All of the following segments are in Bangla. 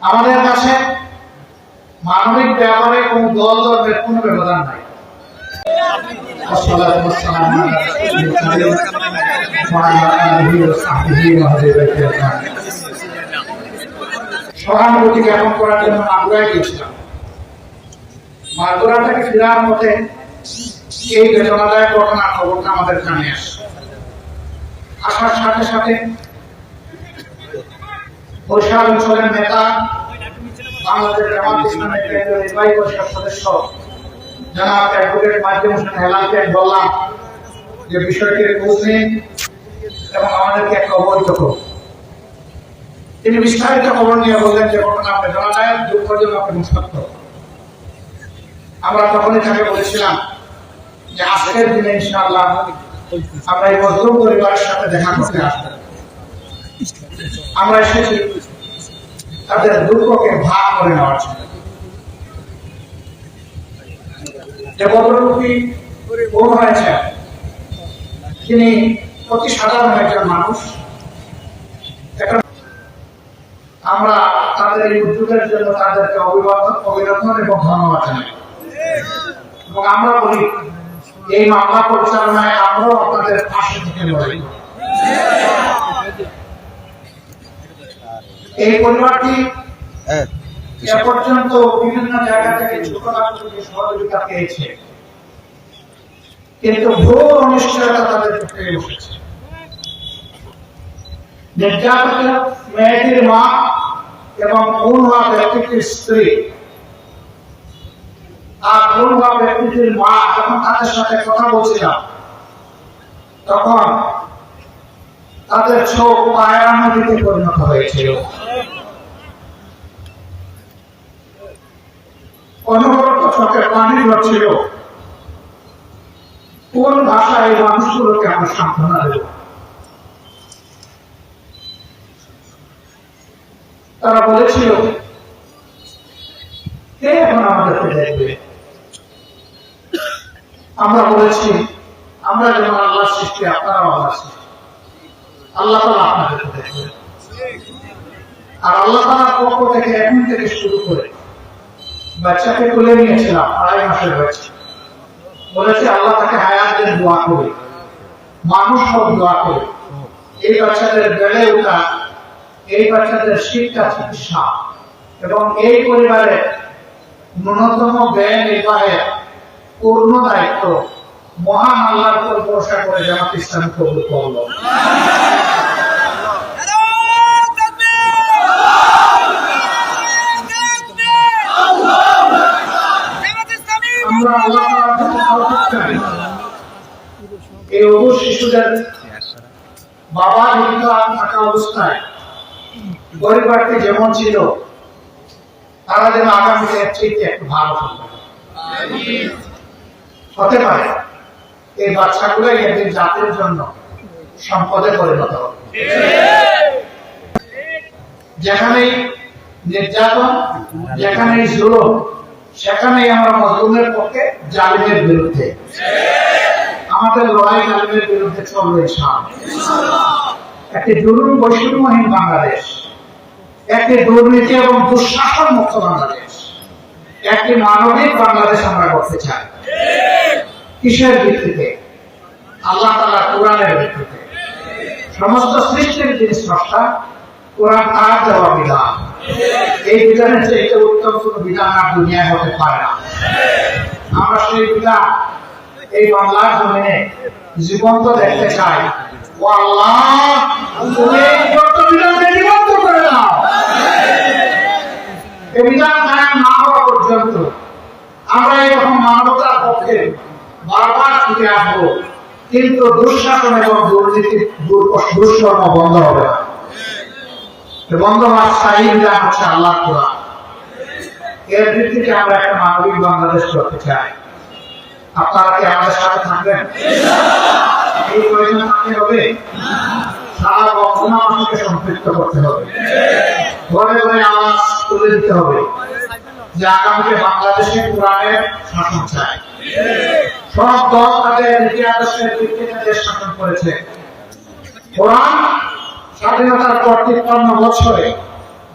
আমাদের কাছে মানবিক ব্যাপারে কোন দল ধর্মের কোন ব্যবধান নাই। করার জন্য মাগুরা থেকে এই খবরটা আমাদের কানে আসার সাথে সাথে তিনি বিস্তারিত খবর নিয়ে বললেন যে ঘটনা বেদনাদায়ক দুঃখজনক এবং সত্য আমরা তখনই তাকে বলেছিলাম যে আজকের দিনে ইনশাআল্লাহ আমরা এই মজলুম পরিবারের সাথে দেখা করতে আসব। আমরা তাদের দুঃখকে ভাগ করে নেওয়ার জন্য। তিনি অতি সাধারণ একজন মানুষ। আমরা তাদের এই উদ্যোগের জন্য তাদেরকে অভিবাদন, অভিনন্দন এবং ধন্যবাদ জানাই। এবং আমরা বলি, এই মামলা পরিচালনায় আমরাও আপনাদের পাশে থেকে লড়াই করি। এই পরিবারটি হ্যাঁ। এ পর্যন্ত বিভিন্ন জায়গা থেকে সহযোগিতা পেয়েছে। কিন্তু ঘোর অনিশ্চয়তা তাদের চোখে বসেছে। নির্যাতিত মেয়েটির মা এবং খুন হওয়া ব্যক্তিটির স্ত্রী আর খুন হওয়া ব্যক্তিটির মা যখন তাদের সাথে কথা বলছিলাম তখন তাদের চোখ পায়রা নদীতে পরিণত হয়েছিল। চোখে পানি ঝরছিল কোন ভাষায় মানুষগুলোকে আমরা সান্ত্বনা দেব? তারা বলেছিল কে এখন আমাদেরকে দেখবে। আমরা বলেছি, আমরা যেমন আল্লাহ সৃষ্টি, আপনারাও আল্লাহ সৃষ্টি। আল্লাহ তালা আপনাদেরকে দেখবে আর আল্লাহ তালার পক্ষ থেকে এখন থেকে শুরু করে বাচ্চাকে তুলে নিয়েছিলাম, আড়াই মাসের হয়েছে। বলেছে, আল্লাহ তাকে হায়াতের দোয়া করে মানুষ সব দোয়া করে এই বাচ্চাদের বেড়ে ওঠা, এই বাচ্চাদের শিক্ষা, চিকিৎসা এবং এই পরিবারের ন্যূনতম ব্যয় নির্বাহের পূর্ণ দায়িত্ব মহান আল্লাহর উপর ভরসা করে জামাত ইসলাম কবুল করল আমরা আল্লাহ তাআলার কাছে তওফিক চাই। এই অবুজ শিশুদের বাবা পরিবারটি যেমন ছিল, তারা যেন আগামীতে থেকে একটু ভালো হতে পারে। এই বাচ্চাগুলোই একদিন জাতির জন্য সম্পদে পরিণত হবে। যেখানেই নির্যাতন, যেখানেই জুলুম সেখানেই আমরা মজলুমের পক্ষে জালিমের বিরুদ্ধে। আমাদের লড়াই জালিমের বিরুদ্ধে চলবে একটি জুলুম বৈষম্যহীন বাংলাদেশ, একটি দুর্নীতি এবং দুঃশাসন মুক্ত বাংলাদেশ, একটি মানবিক বাংলাদেশ আমরা করতে চাই। কিসের ভিত্তিতে? আল্লাহ তালা কোরআনের ভিত্তিতে। সমস্ত সৃষ্টির যিনি স্রষ্টা, কোরআন তার দেওয়া বিধান। এই বিধানের উত্তম বিধান আর দুনিয়ায় হতে পারে না। আমরা সেই বিধান এই বাংলার জমিনে জীবন্ত দেখতে চাই। পক্ষে বারবার আসব। কিন্তু দুঃশাসন এবং দুর্নীতি, দুর- দুষ্কর্ম বন্ধ হবে না। এই বন্ধ হওয়ার স্থায়ী বিধান হচ্ছে আল্লাহ কোরআন। এর ভিত্তিতে আমরা একটা মানবিক বাংলাদেশ করতে চাই। আপনারা কি আমাদের সাথে থাকবেন? এই প্রয়োজন থাকতে হবে। সারা বর্তমান আমাকে সম্পৃক্ত করতে হবে। ঘরে ঘরে আওয়াজ তুলে দিতে হবে যে আগামীতে বাংলাদেশে কোরআনের শাসন চাই। সব দল তাদের নীতি আদর্শের শাসন করেছে। কোরআন স্বাধীনতার পর তিপ্পান্ন বছরে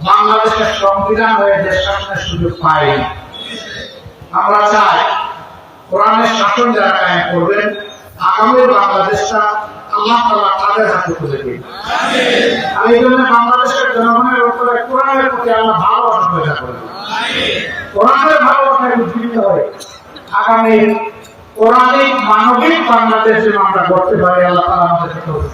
বাংলাদেশের সংবিধান হয়ে দেশ শাসনের সুযোগ পাই। আমরা চাই কোরআনের শাসন যারা কায়েম করবেন, আগামী বাংলাদেশটা আল্লাহ তালা তাদের হাতে তুলে দিন। আর এই জন্য বাংলাদেশের জনগণের উপরে কোরআনের প্রতি আল্লাহ ভালোবাসা করবেন কোরআনের ভালোবাসা উজ্জীবিত হয় আগামী কোরআনিক মানবিক বাংলাদেশ আমরা করতে পারি, আল্লাহ তালা করুন।